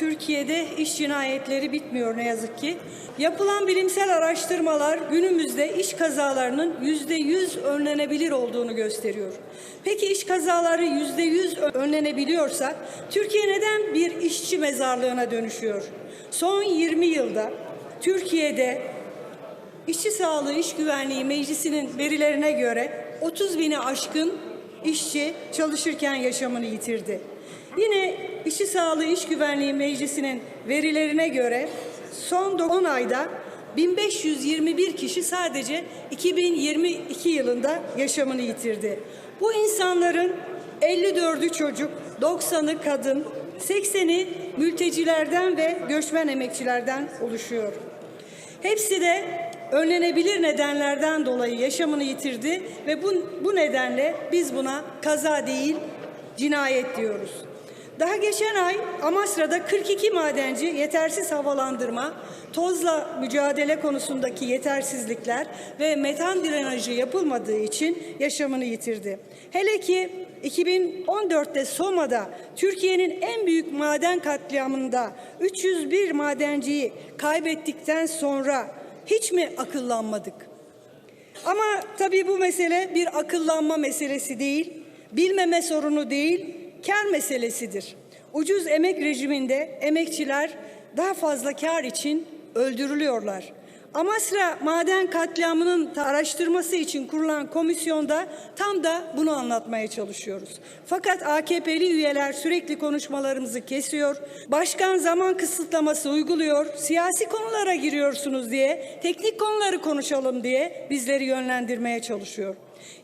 Türkiye'de iş cinayetleri bitmiyor ne yazık ki. Yapılan bilimsel araştırmalar günümüzde iş kazalarının yüzde yüz önlenebilir olduğunu gösteriyor. Peki iş kazaları yüzde yüz önlenebiliyorsa Türkiye neden bir işçi mezarlığına dönüşüyor? Son 20 yılda Türkiye'de İşçi Sağlığı İş Güvenliği Meclisi'nin verilerine göre 30 bini aşkın işçi çalışırken yaşamını yitirdi. Yine İşçi Sağlığı İş Güvenliği Meclisi'nin verilerine göre son 10 ayda 1521 kişi sadece 2022 yılında yaşamını yitirdi. Bu insanların 54'ü çocuk, 90'ı kadın, 80'i mültecilerden ve göçmen emekçilerden oluşuyor. Hepsi de önlenebilir nedenlerden dolayı yaşamını yitirdi ve bu, bu nedenle biz buna kaza değil cinayet diyoruz. Daha geçen ay Amasra'da 42 madenci yetersiz havalandırma, tozla mücadele konusundaki yetersizlikler ve metan drenajı yapılmadığı için yaşamını yitirdi. Hele ki 2014'te Soma'da Türkiye'nin en büyük maden katliamında 301 madenciyi kaybettikten sonra hiç mi akıllanmadık? Ama tabii bu mesele bir akıllanma meselesi değil, bilmeme sorunu değil, kar meselesidir. Ucuz emek rejiminde emekçiler daha fazla kar için öldürülüyorlar. Amasra maden katliamının araştırması için kurulan komisyonda tam da bunu anlatmaya çalışıyoruz. Fakat AKP'li üyeler sürekli konuşmalarımızı kesiyor, başkan zaman kısıtlaması uyguluyor, siyasi konulara giriyorsunuz diye, teknik konuları konuşalım diye bizleri yönlendirmeye çalışıyor.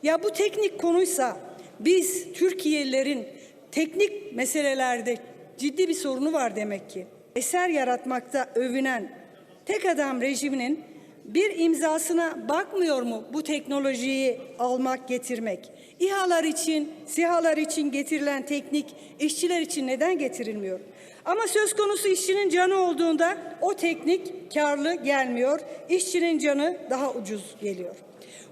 Ya bu teknik konuysa biz Türkiye'lilerin teknik meselelerde ciddi bir sorunu var demek ki. Eser yaratmakta övünen tek adam rejiminin bir imzasına bakmıyor mu bu teknolojiyi almak, getirmek? İHA'lar için, SİHA'lar için getirilen teknik işçiler için neden getirilmiyor? Ama söz konusu işçinin canı olduğunda o teknik karlı gelmiyor, işçinin canı daha ucuz geliyor.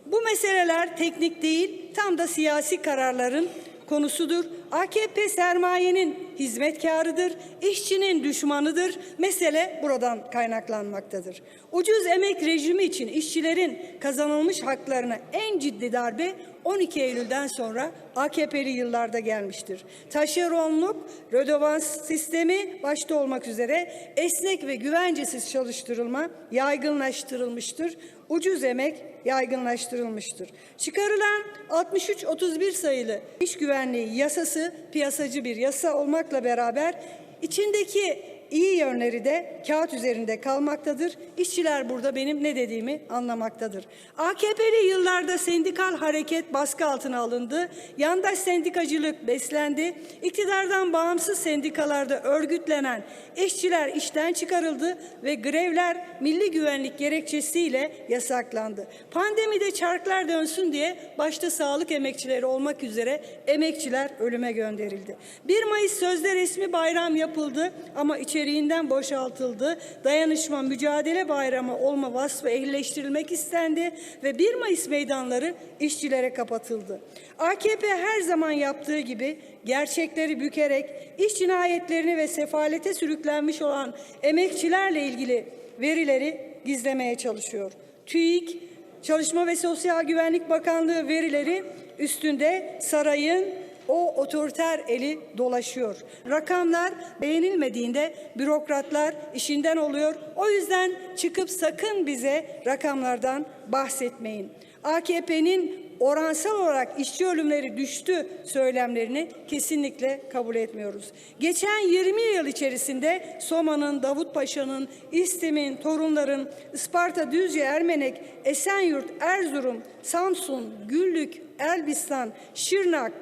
Bu meseleler teknik değil, tam da siyasi kararların konusudur. AKP sermayenin hizmetkarıdır, işçinin düşmanıdır. Mesele buradan kaynaklanmaktadır. Ucuz emek rejimi için işçilerin kazanılmış haklarına en ciddi darbe 12 Eylül'den sonra AKP'li yıllarda gelmiştir. Taşeronluk, rödovans sistemi başta olmak üzere esnek ve güvencesiz çalıştırılma yaygınlaştırılmıştır. Ucuz emek yaygınlaştırılmıştır. Çıkarılan 63-31 sayılı iş güvenliği yasası piyasacı bir yasa olmakla beraber içindeki iyi yönleri de kağıt üzerinde kalmaktadır. İşçiler burada benim ne dediğimi anlamaktadır. AKP'li yıllarda sendikal hareket baskı altına alındı. Yandaş sendikacılık beslendi. İktidardan bağımsız sendikalarda örgütlenen işçiler işten çıkarıldı ve grevler milli güvenlik gerekçesiyle yasaklandı. Pandemide çarklar dönsün diye başta sağlık emekçileri olmak üzere emekçiler ölüme gönderildi. 1 Mayıs sözde resmi bayram yapıldı ama içeriğinden boşaltıldı. Dayanışma mücadele bayramı olma vasfı ehlileştirilmek istendi ve 1 Mayıs meydanları işçilere kapatıldı. AKP her zaman yaptığı gibi gerçekleri bükerek iş cinayetlerini ve sefalete sürüklenmiş olan emekçilerle ilgili verileri gizlemeye çalışıyor. TÜİK, Çalışma ve Sosyal Güvenlik Bakanlığı verileri üstünde sarayın o otoriter eli dolaşıyor. Rakamlar beğenilmediğinde bürokratlar işinden oluyor. O yüzden çıkıp sakın bize rakamlardan bahsetmeyin. AKP'nin oransal olarak işçi ölümleri düştü söylemlerini kesinlikle kabul etmiyoruz. Geçen 20 yıl içerisinde Soma'nın, Davutpaşa'nın, İstim'in, Torunların, Isparta, Düzce, Ermenek, Esenyurt, Erzurum, Samsun, Güllük, Elbistan, Şırnak,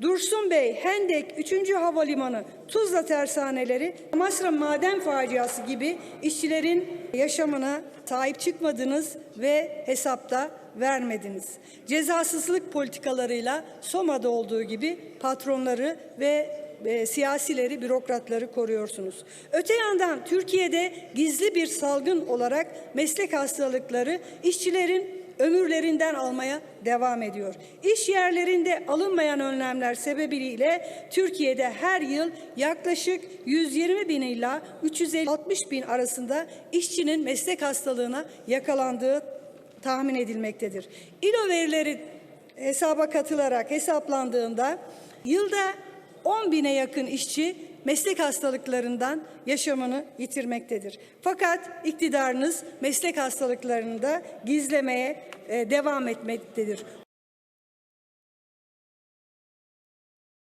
Dursun Bey, Hendek, 3. Havalimanı, Tuzla tersaneleri, Amasra maden faciası gibi işçilerin yaşamına sahip çıkmadınız ve hesapta vermediniz. Cezasızlık politikalarıyla Soma'da olduğu gibi patronları ve e, siyasileri, bürokratları koruyorsunuz. Öte yandan Türkiye'de gizli bir salgın olarak meslek hastalıkları işçilerin ömürlerinden almaya devam ediyor. İş yerlerinde alınmayan önlemler sebebiyle Türkiye'de her yıl yaklaşık 120 bin ila 360 bin arasında işçinin meslek hastalığına yakalandığı tahmin edilmektedir. İLO verileri hesaba katılarak hesaplandığında yılda 10 bine yakın işçi meslek hastalıklarından yaşamını yitirmektedir. Fakat iktidarınız meslek hastalıklarını da gizlemeye e, devam etmektedir.